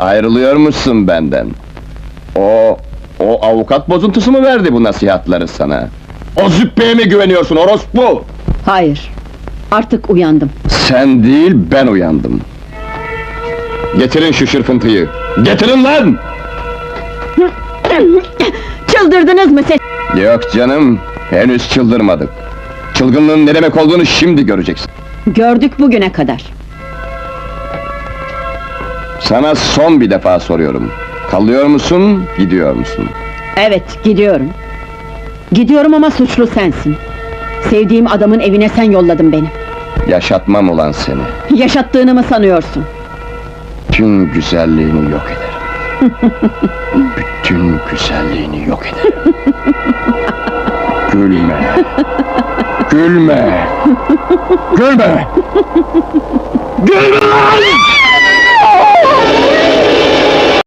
Ayrılıyor musun benden? O, o avukat bozuntusu mu verdi bu nasihatları sana? O züppeye mi güveniyorsun orospu? Hayır. Artık uyandım. Sen değil, ben uyandım. Getirin şu şırfıntıyı! Getirin lan! Çıldırdınız mı ses? Yok canım, henüz çıldırmadık. Çılgınlığın ne demek olduğunu şimdi göreceksin. Gördük bugüne kadar. Sana son bir defa soruyorum. Kalıyor musun, gidiyor musun? Evet, gidiyorum. Gidiyorum ama suçlu sensin. Sevdiğim adamın evine sen yolladın beni. Yaşatmam ulan seni. Yaşattığını mı sanıyorsun? Bütün güzelliğini yok ederim. Bütün güzelliğini yok ederim. Gülme. Gülme. Gülme. Gülme!